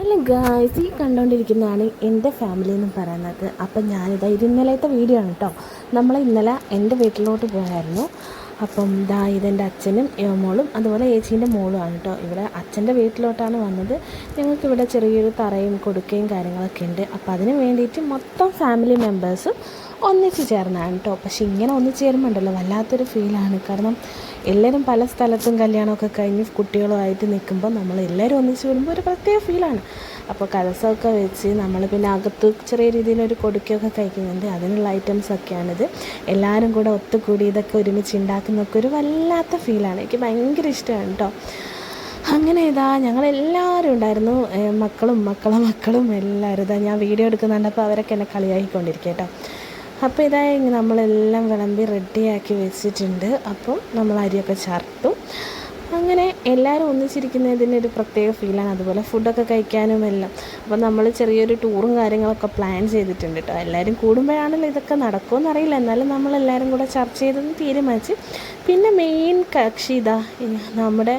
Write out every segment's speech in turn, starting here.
Hello guys ഈ കണ്ടുകൊണ്ടിരിക്കുന്നതാണ് എന്റെ family എന്ന് പറയുന്നത്. അപ്പം ഞാനിതാ ഇത് ഇന്നലത്തെ വീഡിയോ ആണ് കേട്ടോ നമ്മൾ ഇന്നലെ എന്റെ വീട്ടിലോട്ട് പോയായിരുന്നു. അപ്പം ഇതാ ഇതെന്റെ അച്ഛനും മോളും അതുപോലെ ഏച്ചീന്റെ മോളുമാണ് കേട്ടോ ഇവിടെ അച്ഛന്റെ വീട്ടിലോട്ടാണ് വന്നത്. ഞങ്ങൾക്കിവിടെ ചെറിയൊരു തറയും കൊടുക്കുകയും കാര്യങ്ങളൊക്കെ ഉണ്ട്. അപ്പോൾ അതിന് വേണ്ടിയിട്ട് മൊത്തം ഫാമിലി മെമ്പേഴ്സും ഒന്നിച്ച് ചേർന്നാണ് കേട്ടോ. പക്ഷെ ഇങ്ങനെ ഒന്നിച്ച് ചേരുമ്പോണ്ടല്ലോ വല്ലാത്തൊരു ഫീലാണ് കാരണം എല്ലാവരും പല സ്ഥലത്തും കല്യാണമൊക്കെ കഴിഞ്ഞ് കുട്ടികളുമായിട്ട് നിൽക്കുമ്പോൾ നമ്മൾ എല്ലാവരും ഒന്നിച്ച് വരുമ്പോൾ ഒരു പ്രത്യേക ഫീലാണ് അപ്പോൾ കലസമൊക്കെ വെച്ച് നമ്മൾ പിന്നെ അകത്ത് ചെറിയ രീതിയിലൊരു കൊടുക്കുകയൊക്കെ കഴിക്കുന്നുണ്ട്. അതിനുള്ള ഐറ്റംസ് ഒക്കെയാണിത്. എല്ലാവരും കൂടെ ഒത്തുകൂടി ഇതൊക്കെ ഒരുമിച്ച് ഉണ്ടാക്കുന്നൊക്കെ ഒരു വല്ലാത്ത ഫീലാണ് എനിക്ക് ഭയങ്കര ഇഷ്ടമാണ് കേട്ടോ. അങ്ങനെ ഇതാ ഞങ്ങളെല്ലാവരും ഉണ്ടായിരുന്നു. മക്കളും മക്കളെ മക്കളും എല്ലാവരും ഇതാ ഞാൻ വീഡിയോ എടുക്കുന്നുണ്ടപ്പോൾ അവരൊക്കെ എന്നെ കളിയാക്കിക്കൊണ്ടിരിക്കുക കേട്ടോ. അപ്പോൾ ഇതായി നമ്മളെല്ലാം വിളമ്പി റെഡിയാക്കി വെച്ചിട്ടുണ്ട്. അപ്പം നമ്മൾ അരിയൊക്കെ ചേർത്തും. അങ്ങനെ എല്ലാവരും ഒന്നിച്ചിരിക്കുന്നതിന്റെ ഒരു പ്രത്യേക ഫീലാണ് അതുപോലെ ഫുഡൊക്കെ കഴിക്കാനും എല്ലാം. അപ്പോൾ നമ്മൾ ചെറിയൊരു ടൂറും കാര്യങ്ങളൊക്കെ പ്ലാൻ ചെയ്തിട്ടുണ്ട് കേട്ടോ എല്ലാവരും കൂടുമ്പോഴാണല്ലോ ഇതൊക്കെ നടക്കുമെന്ന് അറിയില്ല എന്നാലും നമ്മളെല്ലാവരും കൂടെ ചർച്ച ചെയ്തെന്ന് തീരുമാനിച്ച്. പിന്നെ മെയിൻ കക്ഷി ഇതാ നമ്മുടെ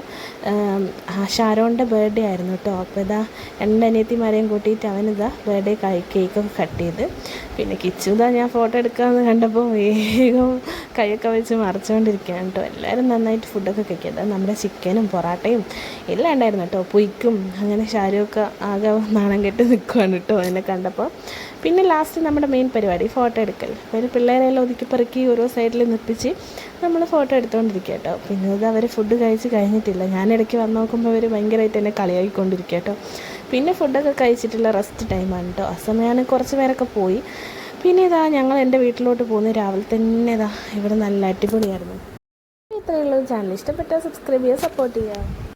ഷാരോണിന്റെ ബർത്ത്ഡേ ആയിരുന്നു കേട്ടോ അപ്പോൾ ഇതാ രണ്ട് അനിയത്തിമാരെയും കൂട്ടിയിട്ട് അവനിതാ ബർത്ത്ഡേ കേക്കൊക്കെ കട്ട് ചെയ്ത്. പിന്നെ കിച്ചു ഇതാ ഞാൻ ഫോട്ടോ എടുക്കാമെന്ന് കണ്ടപ്പോൾ വേഗം കൈയൊക്കെ വെച്ച് മറിച്ചുകൊണ്ടിരിക്കുകയാണ് കേട്ടോ. എല്ലാവരും നന്നായിട്ട് ഫുഡൊക്കെ കഴിക്കുക. നമ്മുടെ ചിക്കനും പൊറാട്ടയും എല്ലാം ഉണ്ടായിരുന്നു കേട്ടോ. പുയ്ക്കും അങ്ങനെ ഷാരൂഖ് ആകെ നാണം കെട്ട് നിൽക്കുവാണ് കേട്ടോ എന്നെ കണ്ടപ്പോൾ. പിന്നെ ലാസ്റ്റ് നമ്മുടെ മെയിൻ പരിപാടി ഫോട്ടോ എടുക്കൽ. ഒരു പിള്ളേരെല്ലാം ഒതുക്കി പെറുക്കി ഓരോ സൈഡിൽ നിർപ്പിച്ച് നമ്മൾ ഫോട്ടോ എടുത്തുകൊണ്ടിരിക്കുക കേട്ടോ. പിന്നെ ഇത് അവർ ഫുഡ് കഴിച്ച് കഴിഞ്ഞിട്ടില്ല. ഞാൻ ഇടയ്ക്ക് വന്ന് നോക്കുമ്പോൾ അവർ ഭയങ്കരമായിട്ട് എന്നെ കളിയാക്കിക്കൊണ്ടിരിക്കുക കേട്ടോ. പിന്നെ ഫുഡൊക്കെ കഴിച്ചിട്ടുള്ള റെസ്റ്റ് ടൈമാണ് കേട്ടോ. ആ സമയമാണ് കുറച്ച് പേരൊക്കെ പോയി. പിന്നെ ഇതാ ഞങ്ങൾ എന്റെ വീട്ടിലോട്ട് പോകുന്നത് രാവിലെ തന്നെ ഇതാ ഇവിടെ നല്ല അടിപൊളിയായിരുന്നു. ഇത്രയുള്ള ചാനൽ ഇഷ്ടപ്പെട്ടാൽ സബ്സ്ക്രൈബ് ചെയ്യുക സപ്പോർട്ട് ചെയ്യുക.